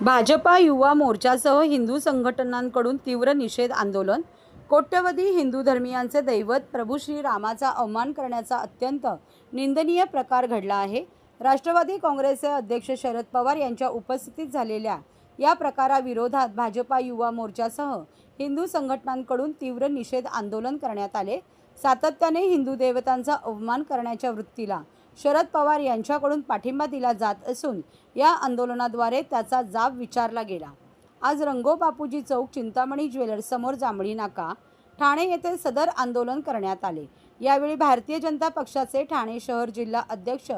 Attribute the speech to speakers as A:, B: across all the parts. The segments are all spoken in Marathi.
A: भाजपा युवा मोर्चासह हिंदू संघटनांकडून तीव्र निषेध आंदोलन. कोट्यवधी हिंदू धर्मियांचे दैवत प्रभू श्रीरामाचा अवमान करण्याचा अत्यंत निंदनीय प्रकार घडला आहे. राष्ट्रवादी काँग्रेसचे अध्यक्ष शरद पवार यांच्या उपस्थितीत झालेल्या या प्रकाराविरोधात भाजपा युवा मोर्चासह हिंदू संघटनांकडून तीव्र निषेध आंदोलन करण्यात आले. सातत्याने हिंदू देवतांचा अवमान करण्याच्या वृत्तीला शरद पवार यांच्याकडून पाठिंबा दिला जात असून या आंदोलनाद्वारे त्याचा जाब विचारला गेला. आज रंगो बापूजी चौक चिंतामणी ज्वेलर्स समोर जांभळी नाका ठाणे येथे सदर आंदोलन करण्यात आले. यावेळी भारतीय जनता पक्षाचे ठाणे शहर जिल्हा अध्यक्ष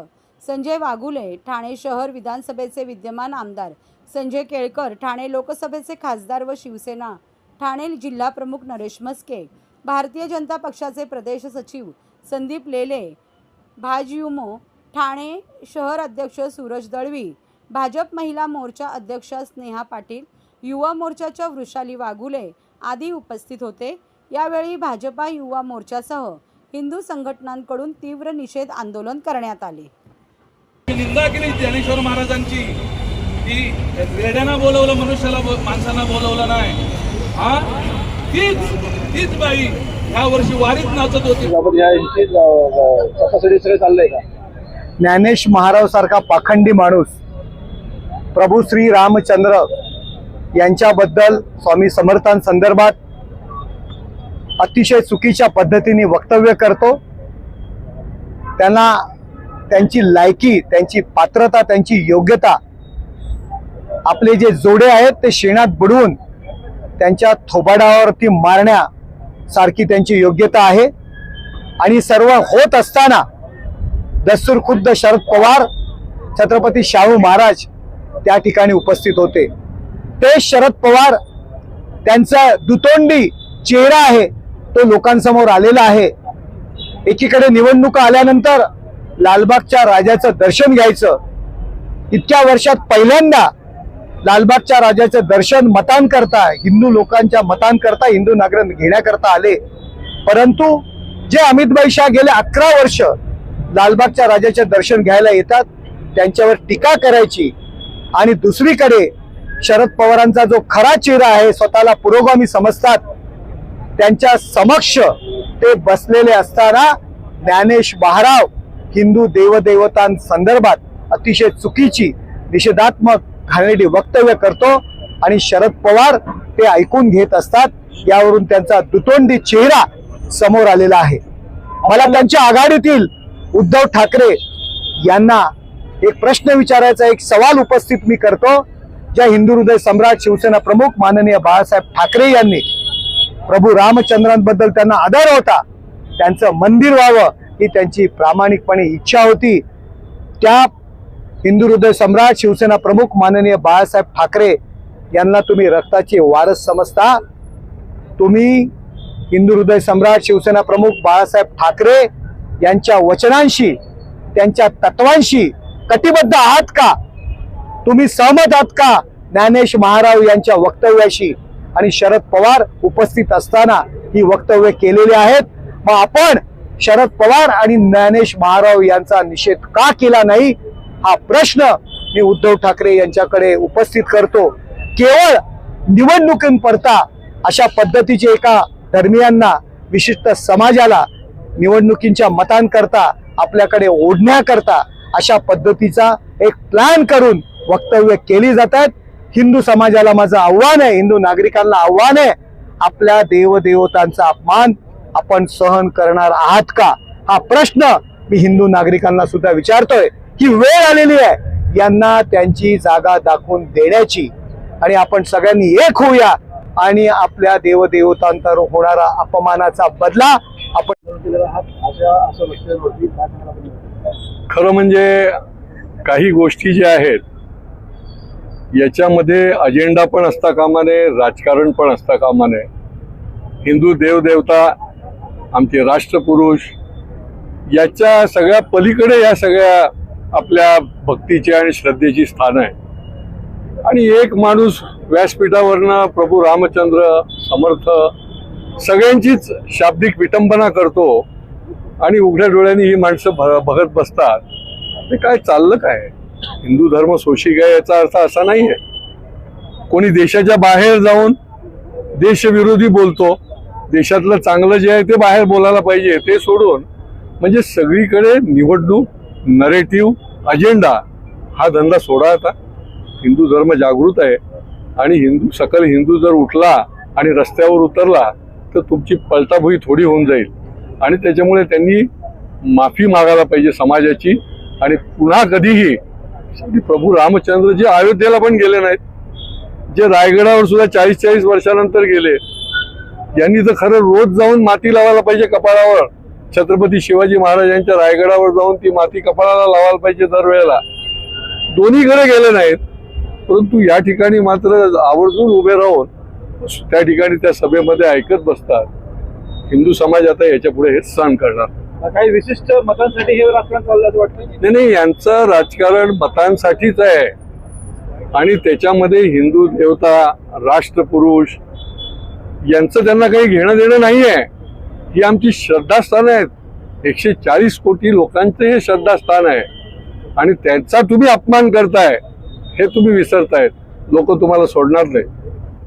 A: संजय वाघुले ठाणे शहर विधानसभेचे विद्यमान आमदार संजय केळकर ठाणे लोकसभेचे खासदार व शिवसेना ठाणे जिल्हा प्रमुख नरेश मस्के भारतीय जनता पक्षाचे प्रदेश सचिव संदीप लेले भाजयुमो ठाणे शहर अध्यक्ष सूरज दळवी भाजप महिला मोर्चा अध्यक्ष स्नेहा पाटील युवा मोर्चाच्या वृषाली वाघुले आदी उपस्थित होते. यावेळी भाजपा युवा मोर्चासह हिंदू संघटनांकडून तीव्र निषेध आंदोलन करण्यात आले.
B: निंदा केली ज्ञानेश्वर महाराजांची. की रेड्यांना बोलवलं मनुष्याला माणसांना बोलवलं नाही. हा? तीच तीच बाई ह्या वर्षी वारीत नाचत होती.
C: चाललंय का?
D: ज्ञानेश महाराज सारखा पाखंडी माणूस प्रभू श्री रामचंद्र यांच्याबद्दल स्वामी समर्थांसंदर्भात अतिशय चुकीच्या पद्धतीने वक्तव्य करतो. त्यांना त्यांची लायकी त्यांची पात्रता त्यांची योग्यता आपले जे जोडे आहेत ते शेणात बुडवून त्यांच्या थोबाडावरती सारखी त्यांची योग्यता आहे. आणि सर्व होत असताना दस्तूर खुद्द शरद पवार छत्रपती शाहू महाराज त्या ठिकाणी उपस्थित होते. ते शरद पवार त्यांचा दुतोंडी चेहरा आहे तो लोकांसमोर आलेला आहे. एकीकडे निवडणुका आल्यानंतर लालबागच्या राजाचं दर्शन घ्यायचं. इतक्या वर्षात पहिल्यांदा लालबागच्या राजाचं दर्शन मतांकरता हिंदू लोकांच्या मतांकरता हिंदू नागरिक घेण्याकरता आले. परंतु जे अमित शाह गेले अकरा वर्ष लालबागच्या राजाचे दर्शन घ्यायला येतात त्यांच्यावर टीका करायची. आणि दुसरीकडे शरद पवारांचा जो खरा चेहरा आहे स्वतःला पुरोगामी समजतात त्यांच्या समक्ष ते बसलेले असताना ज्ञानेश महाराव हिंदू देवदेवतांसंदर्भात अतिशय चुकीची निषेधात्मक घाणेरडी वक्तव्य करतो आणि शरद पवार ते ऐकून घेत असतात. यावरून त्यांचा दुतोंडी चेहरा समोर आलेला आहे. मला त्यांच्या आघाडीतील उद्धव ठाकरे यांना एक प्रश्न विचारायचा एक सवाल उपस्थित मी करतो. ज्या हिंदू हृदय सम्राट शिवसेना प्रमुख माननीय बाळासाहेब ठाकरे यांनी. प्रभू रामचंद्रांबद्दल त्यांना आदर होता. त्यांचं मंदिर व्हावं ही त्यांची प्रामाणिकपणे इच्छा होती. त्या हिंदू हृदय सम्राट शिवसेना प्रमुख माननीय बाळासाहेब ठाकरे यांना तुम्ही रक्ताचे वारस समजता. तुम्ही हिंदू हृदय सम्राट शिवसेना प्रमुख बाळासाहेब ठाकरे यांच्या वचनांशी त्यांच्या तत्वांशी कटिबद्ध आहात का? तुम्ही सहमत आहात का? ज्ञानेश महाराव यांच्या वक्तव्याशी आणि शरद पवार उपस्थित असताना ही वक्तव्य केलेली आहेत. मग आपण शरद पवार आणि ज्ञानेश महाराव यांचा निषेध का केला नाही? हा प्रश्न मी उद्धव ठाकरे यांच्याकडे उपस्थित करतो. केवळ निवडणुकींपरता अशा पद्धतीचे एका धर्मियांना विशिष्ट समाजाला निवडणुकींच्या मतांकरता आपल्याकडे ओढण्याकरता अशा पद्धतीचा एक प्लॅन करून वक्तव्य केली जातात. हिंदू समाजाला माझं आव्हान आहे हिंदू नागरिकांना आव्हान आहे. आपल्या देवदेवतांचा अपमान आपण सहन करणार आहात का? हा प्रश्न मी हिंदू नागरिकांना सुद्धा विचारतोय. ही वेळ आलेली आहे. यांना त्यांची जागा दाखवून देण्याची. आणि आपण सगळ्यांनी एक होऊया. आणि आपल्या देवदेवतांतर होणारा अपमानाचा बदला आपण
E: खरं म्हणजे काही गोष्टी ज्या आहेत याच्यामध्ये अजेंडा पण असता कामा नये राजकारण पण असता कामा नये हिंदू देवदेवता आमचे राष्ट्रपुरुष याच्या सगळ्या पलीकडे या सगळ्या आपल्या भक्तीची आणि श्रद्धेची स्थान आहे आणि एक माणूस व्यासपीठावरनं प्रभू रामचंद्र समर्थ सगळ्यांचीच शाब्दिक विटंबना करतो आणि उघड्या डोळ्यांनी ही माणसं भ बघत बसतात. ते काय चाललं काय? हिंदू धर्म सोशिक आहे याचा अर्थ असा नाही आहे कोणी देशाच्या बाहेर जाऊन देशविरोधी बोलतो देशातलं चांगलं जे आहे ते बाहेर बोलायला पाहिजे ते सोडून म्हणजे सगळीकडे निवडणूक नरेटिव्ह अजेंडा हा धंदा सोडा आता. हिंदू धर्म जागृत आहे आणि हिंदू सकल हिंदू जर उठला आणि रस्त्यावर उतरला तर तुमची पलटाभुई थोडी होऊन जाईल. आणि त्याच्यामुळे त्यांनी माफी मागायला पाहिजे समाजाची. आणि पुन्हा कधीही प्रभू रामचंद्र जे अयोध्येला पण गेले नाहीत जे रायगडावर सुद्धा चाळीस चाळीस वर्षानंतर गेले यांनी तर खरं रोज जाऊन माती लावायला पाहिजे कपाळावर. छत्रपती शिवाजी महाराजांच्या रायगडावर जाऊन ती माती कपाळाला लावायला पाहिजे दरवेळेला. दोन्हीकडे गेले नाहीत परंतु या ठिकाणी मात्र आवर्जून उभे राहून त्या ठिकाणी त्या सभेमध्ये ऐकत बसतात. हिंदू समाज आता याच्यापुढे हेच सहन करणार.
C: काही विशिष्ट मतांसाठी हे राजकारण चाललं वाटतं
E: नाही नाही यांचं राजकारण मतांसाठीच आहे. आणि त्याच्यामध्ये हिंदू देवता राष्ट्रपुरुष यांचं त्यांना काही घेणं देणं नाही आहे ही आमची श्रद्धास्थानं आहेत. एकशे चाळीस कोटी लोकांचं हे श्रद्धास्थान आहे. आणि त्यांचा तुम्ही अपमान करताय हे तुम्ही विसरतायत. लोक तुम्हाला सोडणार नाही